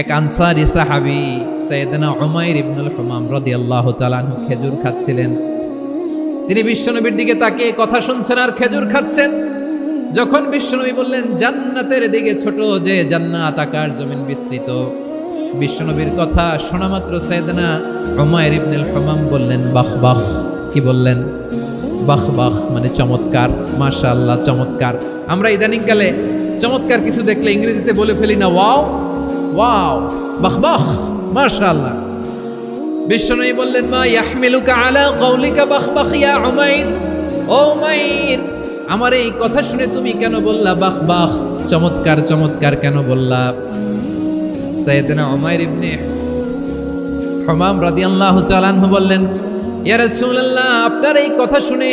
এক আনসারি সাহাবি সৈয়দনা উমাইর ইবনুল হুমাম রাদিয়াল্লাহু তাআলা আনহু খেজুর খাচ্ছিলেন। তিনি বিশ্বনবীর দিকে তাকিয়ে কথা শুনছেন আর খেজুর খাচ্ছেন। যখন বিশ্বনবী বললেন, জান্নাতের দিকে ছোট যে জান্নাত আকার জমিন বিস্তৃত। বিশ্বনবীর কথা শোনা মাত্র সৈয়দনা উমাইর ইবনুল হুমাম বললেন, বাহ বাহ। কি বললেন? বাহ বাহ মানে চমৎকার। মাশাআল্লাহ, চমৎকার। আমরা ইদানিংকালে চমৎকার কিছু দেখলে ইংরেজিতে বলে ফেলি না, ওয়াও। ওয়াও, বাহ বাহ, মাশাআল্লাহ। বিশ্বনবী বললেন, মা ইয়াহমিলুকা আলা কওলিকা বাহ বাহ, ইয়া উমাইর? ও উমাইর, আমার এই কথা শুনে তুমি কেন বললা বাহ বাহ, চমৎকার চমৎকার কেন বললা? সাইয়েদনা উমাইর ইবনে হমাম রাদিয়াল্লাহু চালানহু বললেন, ইয়া রাসূলুল্লাহ, আপনার এই কথা শুনে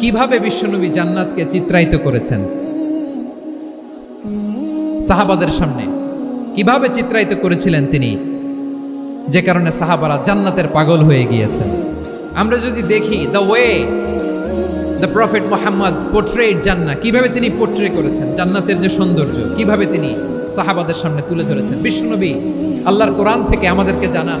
কীভাবে বিশ্বনবী জান্নাতকে চিত্রায়িত করেছেন? সাহাবাদের সামনে কীভাবে চিত্রায়িত করেছিলেন তিনি? যে কারণে সাহাবারা জান্নাতের পাগল হয়ে গিয়েছেন। আমরা যদি দেখি the way the prophet Muhammad portrait জান্না কীভাবে তিনি পোর্ট্রে করেছেন? জান্নাতের যে সৌন্দর্য, কীভাবে তিনি সাহাবাদের সামনে তুলে ধরেছেন? বিশ্বনবী আল্লাহর কোরআন থেকে আমাদেরকে জানান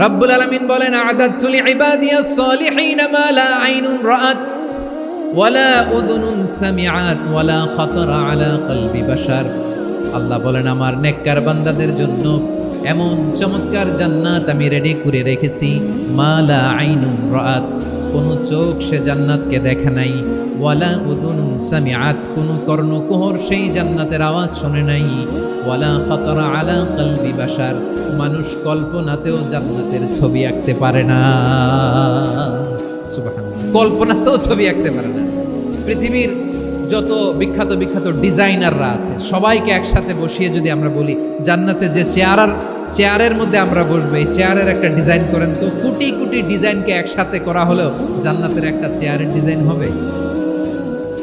রব্বুল আলামিন বলেন আদাতু লিইবাদিয়াস সালিহিন মা লা আইনুন রাআত ওয়ালা উযুনুন সামিআত ওয়ালা খাতারা আলা কলবি বাশার। আল্লাহ বলেন, আমার নেককার বান্দাদের জন্য এমন চমৎকার জান্নাত আমি রেডি করে রেখেছি মা লা আইনুন রাআত। কোন চোখ সে জান্নাতকে দেখে নাই ওয়ালা উযুনুন সামিআত, কোন কর্ণকুহর সেই জান্নাতের আওয়াজ শুনে নাই। ওয়ালা খাতারা আলা কলবি বাশার, মানুষ কল্পনাতেও জান্নাতের ছবি আঁকতে পারে না। কল্পনাতেও ছবি আঁকতে পারে না। পৃথিবীর যত বিখ্যাত বিখ্যাত ডিজাইনাররা আছে, সবাইকে একসাথে বসিয়ে যদি আমরা বলি, জান্নাতে যে চেয়ারার, চেয়ারের মধ্যে আমরা বসবো, এই চেয়ারের একটা ডিজাইন করেন তো, কোটি কোটি ডিজাইনকে একসাথে করা হলেও জান্নাতের একটা চেয়ারের ডিজাইন হবে।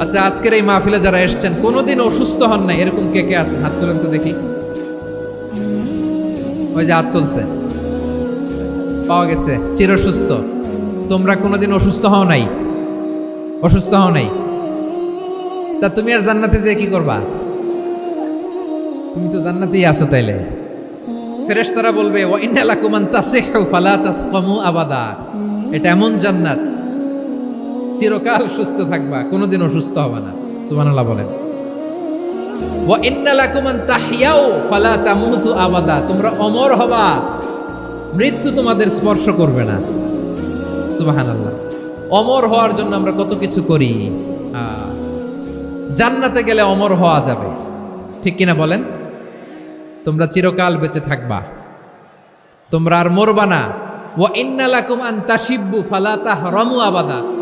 আচ্ছা আজকের এই মাহফিলে যারা এসেছেন, কোনোদিন অসুস্থ হন না এরকম কে কে আছেন? হাত তুলেন তো দেখি। ওই যে হাত তুলছে। পাওয়া গেছে। চিরসুস্থ। তোমরা কোনোদিন অসুস্থ হও নাই? অসুস্থ হও নাই? তা তুমি আর জান্নাতে যে কি করবা? তুমি তো জান্নাতেই আছো তাইলে। ফেরেশতারা বলবে ও ইন্না লাকুম আন তাসিহু ফালা তাসকামু আবাদা। এটা এমন জান্নাত। চিরকাল সুস্থ থাকবা কোনোদিন অসুস্থ হবে না। সুবহানাল্লাহ বলেন। ওয়া ইন্না লাকুম আন তাহইয়াও ফালা তামুতু আবাদা। তোমরা অমর হবা, মৃত্যু তোমাদের স্পর্শ করবে না। সুবহানাল্লাহ। অমর হওয়ার জন্য আমরা কত কিছু করি। জান্নাতে গেলে অমর হওয়া যাবে। ঠিক কিনা বলেন? তোমরা চিরকাল বেঁচে থাকবা। তোমরা আর মরবা না। ও ইন্না লাকুম আন তাশিব্বু, ফালা তাহরামু আবাদা।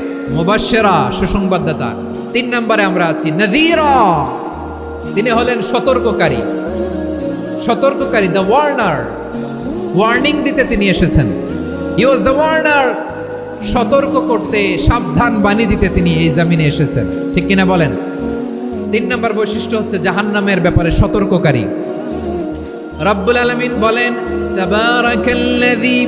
মুবাশশিরা, সুসংবাদদাতা। তিন নম্বরে আমরা আছি, নযীরা। তিনি হলেন সতর্ককারী। সতর্ককারী দ্য ওয়ার্নার ওয়ার্নিং দিতে তিনি এসেছেন। হি ওয়াজ দ্য ওয়ার্নার সতর্ক করতে, সাবধান বাণী দিতে তিনি এই জামিনে এসেছেন। ঠিক কিনা বলেন? তিন নম্বর বৈশিষ্ট্য হচ্ছে জাহান্নামের ব্যাপারে সতর্ককারী। রব্বুল আলামিন বলেন, তাবারাকাল্লাযী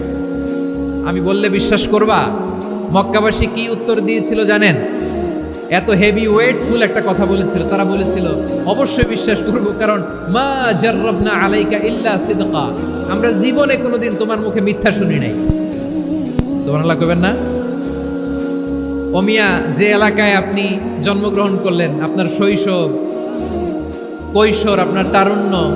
আমি বললে বিশ্বাস করবা? মক্কাবাসী কি উত্তর দিয়েছিল জানেন? এত হেভি ওয়েটফুল একটা কথা বলেছিল। তারা বলেছিল, অবশ্যই বিশ্বাস করব, কারণ মা জাররাবনা আলাইকা ইল্লা সিদকা। আমরা জীবনে কোনোদিন তোমার মুখে মিথ্যা শুনি নাই। সুবহানাল্লাহ কইবেন না? অমিয়া যে এলাকায় আপনি জন্মগ্রহণ করলেন, আপনার শৈশব, কৈশোর, আপনার তারুণ্য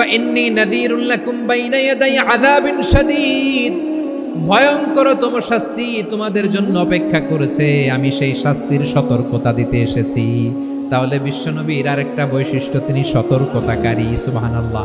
ফাইন্নি নাদিরুল্লাহ কুম্বাইনায়াদাই আযাবিন শাদীদ ভয়ঙ্করতম শাস্তি তোমাদের জন্য অপেক্ষা করেছে। আমি সেই শাস্তির সতর্কতা দিতে এসেছি। তাহলে বিশ্বনবীর আর একটা বৈশিষ্ট্য, তিনি সতর্কতাকারী, সুবহানাল্লাহ।